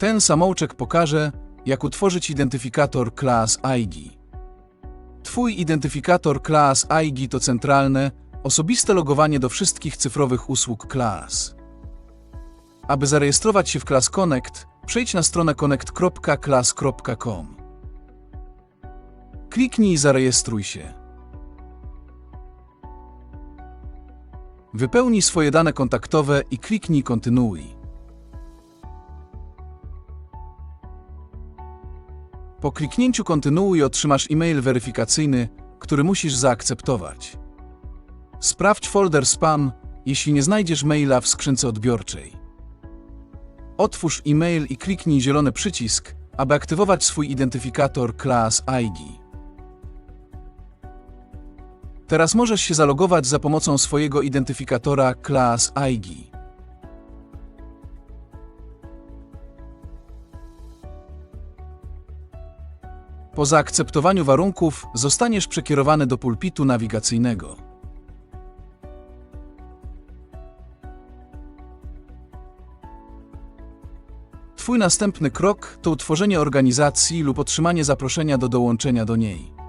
Ten samouczek pokaże, jak utworzyć identyfikator Class ID. Twój identyfikator Class ID to centralne, osobiste logowanie do wszystkich cyfrowych usług Class. Aby zarejestrować się w Class Connect, przejdź na stronę connect.class.com. Kliknij Zarejestruj się. Wypełnij swoje dane kontaktowe i kliknij Kontynuuj. Po kliknięciu Kontynuuj otrzymasz e-mail weryfikacyjny, który musisz zaakceptować. Sprawdź folder spam, jeśli nie znajdziesz maila w skrzynce odbiorczej. Otwórz e-mail i kliknij zielony przycisk, aby aktywować swój identyfikator Class ID. Teraz możesz się zalogować za pomocą swojego identyfikatora Class ID. Po zaakceptowaniu warunków zostaniesz przekierowany do pulpitu nawigacyjnego. Twój następny krok to utworzenie organizacji lub otrzymanie zaproszenia do dołączenia do niej.